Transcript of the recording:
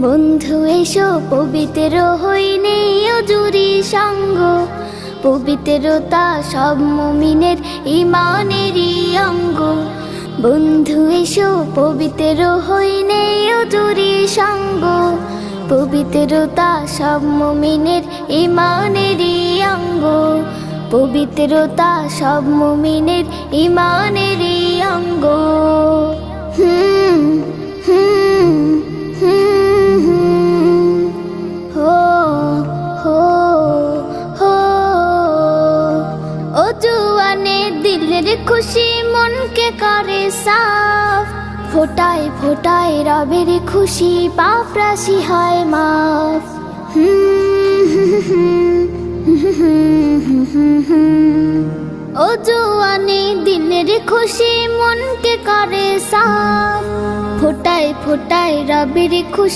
বন্ধু, এসো, পবিত্র হইনে অজুরি সঙ্গ। পবিত্রতা সব মুমিনের ইমানেরই অঙ্গ। বন্ধু, এসো, পবিত্র হইনে অজুরি সঙ্গ। পবিত্রতা সব মুমিনের ইমানেরই অঙ্গ। পবিত্রতা সব মুমিনের ইমানেরই অঙ্গ। জুয়ানে দিলের খুশি মনকে করে সাফ। ফোটায় ফোটায় রবের খুশি, পাপ রাশি হয় মাফ। ও জোয়ানে দিলের খুশি মনকে করে সাফ। ফোটায় ফোটায় রবের খুশি